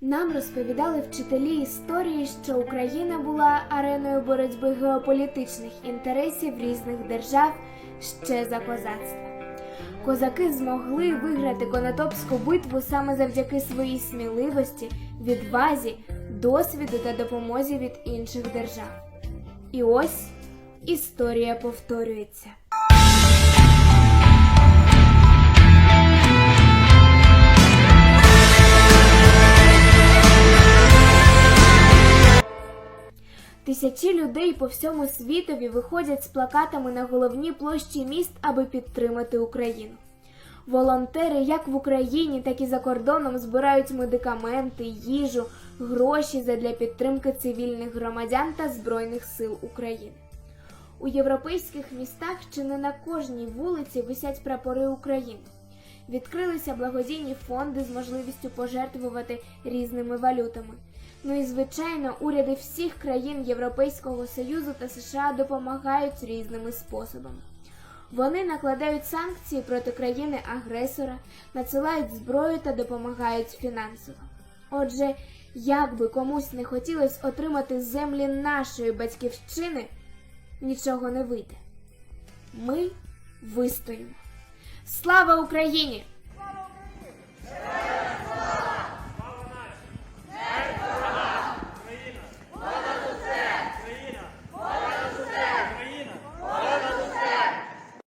Нам розповідали вчителі історії, що Україна була ареною боротьби геополітичних інтересів різних держав ще за козацтва. Козаки змогли виграти Конотопську битву саме завдяки своїй сміливості, відвазі, досвіду та допомозі від інших держав. І ось історія повторюється. Тисячі людей по всьому світові виходять з плакатами на головні площі міст, аби підтримати Україну. Волонтери як в Україні, так і за кордоном збирають медикаменти, їжу, гроші задля підтримки цивільних громадян та Збройних сил України. У європейських містах чи не на кожній вулиці висять прапори України. Відкрилися благодійні фонди з можливістю пожертвувати різними валютами. Ну і звичайно, уряди всіх країн Європейського Союзу та США допомагають різними способами. Вони накладають санкції проти країни-агресора, надсилають зброю та допомагають фінансово. Отже, як би комусь не хотілося отримати землі нашої батьківщини, нічого не вийде. Ми вистоїмо. Слава Україні!